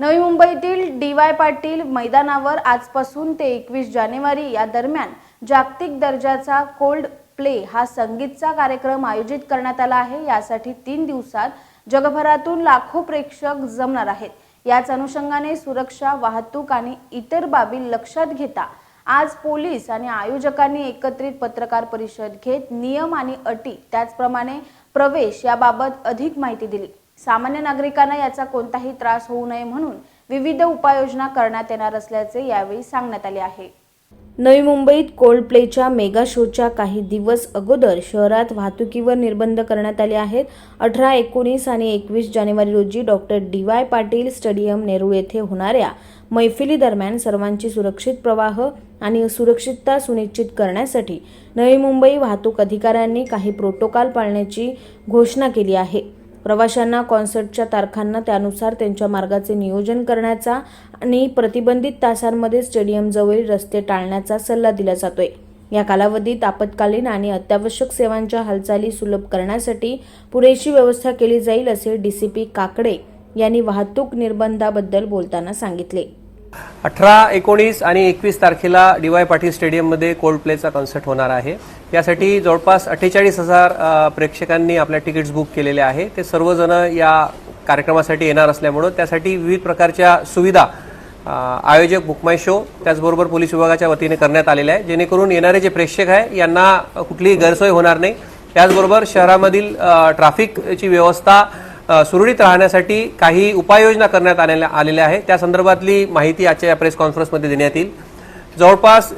नवी मुंबईतील D Y Patil मैदानावर आजपासून ते एकवीस जानेवारी या दरम्यान जागतिक दर्जाचा कोल्ड प्ले हा संगीतचा कार्यक्रम आयोजित करण्यात आला आहे. यासाठी तीन दिवसात जगभरातून लाखो प्रेक्षक जमणार आहेत. याच अनुषंगाने सुरक्षा वाहतूक आणि इतर बाबी लक्षात घेता आज पोलीस आणि आयोजकांनी एकत्रित पत्रकार परिषद घेत नियम आणि अटी त्याचप्रमाणे प्रवेश याबाबत अधिक माहिती दिली. सामान्य नागरिकांना याचा कोणताही त्रास होऊ नये म्हणून विविध उपाययोजना करण्यात येणार असल्याचे यावेळी सांगण्यात आले आहे. नवी मुंबईत कोल्ड प्लेच्या मेगा शोच्या काही दिवस अगोदर शहरात वाहतुकीवर निर्बंध करण्यात आले आहेत. अठरा एकोणीस आणि एकवीस जानेवारी रोजी doctor D Y Patil stadium Nerul येथे होणाऱ्या मैफिली दरम्यान सर्वांची सुरक्षित प्रवाह आणि सुरक्षितता सुनिश्चित करण्यासाठी नवी मुंबई वाहतूक अधिकाऱ्यांनी काही प्रोटोकॉल पाळण्याची घोषणा केली आहे. प्रवाशांना कॉन्सर्टच्या तारखांना त्यानुसार त्यांच्या मार्गाचे नियोजन करण्याचा आणि प्रतिबंधित तासांमध्ये स्टेडियमजवळील रस्ते टाळण्याचा सल्ला दिला जातोय. या कालावधीत आपत्कालीन आणि अत्यावश्यक सेवांच्या हालचाली सुलभ करण्यासाठी पुरेशी व्यवस्था केली जाईल असे डीसीपी काकडे यांनी वाहतूक निर्बंधाबद्दल बोलताना सांगितले. अठरा एकोणीस आणि एकवीस तारखेला डी वाय पाटील स्टेडियममध्ये कोल्ड प्लेचा कॉन्सर्ट होणार आहे. यासाठी जवळपास अठ्ठेचाळीस हजार प्रेक्षकांनी आपल्या तिकीट्स बुक केलेले आहे. ते सर्वजण या कार्यक्रमासाठी येणार असल्यामुळं त्यासाठी विविध प्रकारच्या सुविधा आयोजक बुकमाय शो त्याचबरोबर पोलीस विभागाच्या वतीने करण्यात आलेल्या आहे. जेणेकरून येणारे जे प्रेक्षक आहे यांना कुठलीही गैरसोय होणार नाही. त्याचबरोबर शहरामधील ट्रॅफिकची व्यवस्था सुरळीत राहण्यासाठी काही उपाययोजना करण्यात आलेल्या आलेल्या आहे त्या संदर्भातली माहिती आजच्या या प्रेस कॉन्फरन्समध्ये देण्यात येईल. जवळपास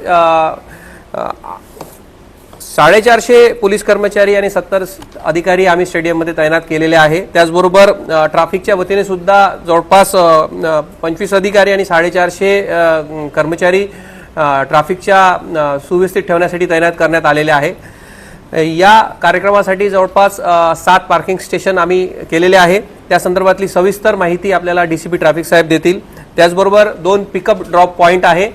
साडेचारशे पोलीस कर्मचारी आणि सत्तर अधिकारी आम्ही स्टेडियममध्ये तैनात केलेले आहे. त्याचबरोबर ट्राफिकच्या ट्रॅफिकच्या वतीने सुद्धा जवळपास पंचवीस अधिकारी आणि साडेचारशे कर्मचारी ट्राफिकच्या ट्रॅफिकच्या सुव्यवस्थित ठेवण्यासाठी तैनात करण्यात आलेले आहे. या कार्यक्रमासाठी जवळपास सात पार्किंग स्टेशन आम्ही केलेले आहे. त्या संदर्भातली सविस्तर माहिती आपल्याला डी सी पी ट्रॅफिक साहेब देतील. त्याचबरोबर दोन पिकअप ड्रॉप पॉईंट आहे.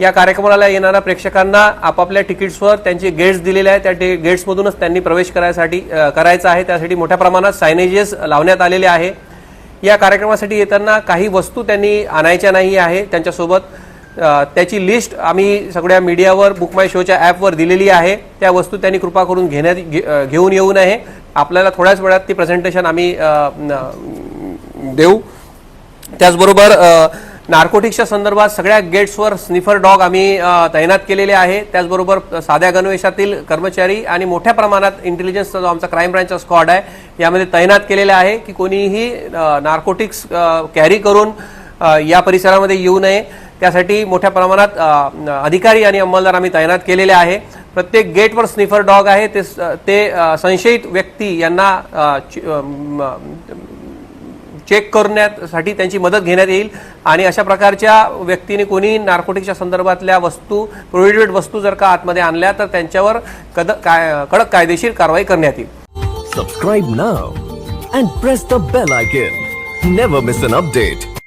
या कार्यक्रमाला येणाऱ्या प्रेक्षकांना आपापल्या तिकीट्सवर त्यांचे गेट्स दिलेले आहेत. त्या गेट्समधूनच त्यांनी प्रवेश करायसाठी करायचा आहे. त्यासाठी मोठ्या प्रमाणात सायनेजेस लावण्यात आलेले आहे. या कार्यक्रमासाठी येताना काही वस्तू त्यांनी आणायच्या नाही आहे. त्यांच्यासोबत त्याची लिस्ट आम्ही सगळ्या मीडियावर बुक माय शोच्या ॲपवर दिलेली आहे. त्या वस्तू त्यांनी कृपा करून घेण्यात घे- घेऊन येऊ नये. आपल्याला थोड्याच वेळात ती प्रेझेंटेशन आम्ही देऊ. त्याचबरोबर नार्कोटिक्सच्या संदर्भात सगळ्या गेट्सवर स्निफर डॉग आम्ही तैनात केलेले आहे. त्याचबरोबर साध्या गणवेशातील कर्मचारी आणि मोठ्या प्रमाणात इंटेलिजन्सचा जो आमचा क्राईम ब्रँचचा स्क्वॉड आहे यामध्ये तैनात केलेला आहे की कोणीही नार्कोटिक्स कॅरी करून या परिसरामध्ये येऊ नये. त्यासाठी मोठ्या प्रमाणात अधिकारी आणि अंमलदार आम्ही तैनात केलेले आहे. प्रत्येक गेटवर स्निफर डॉग आहे. ते ते संशयित व्यक्ती यांना चेक करण्यासाठी त्यांची मदत घेण्यात येईल. आणि अशा प्रकारच्या व्यक्तीने कोणी नार्कोटिकच्या संदर्भातल्या वस्तू प्रोहिबिटेड वस्तू जर का आतमध्ये आणल्या तर त्यांच्यावर कद काय कडक कायदेशीर कारवाई करण्यात येईल. Subscribe now and press the bell icon never miss an update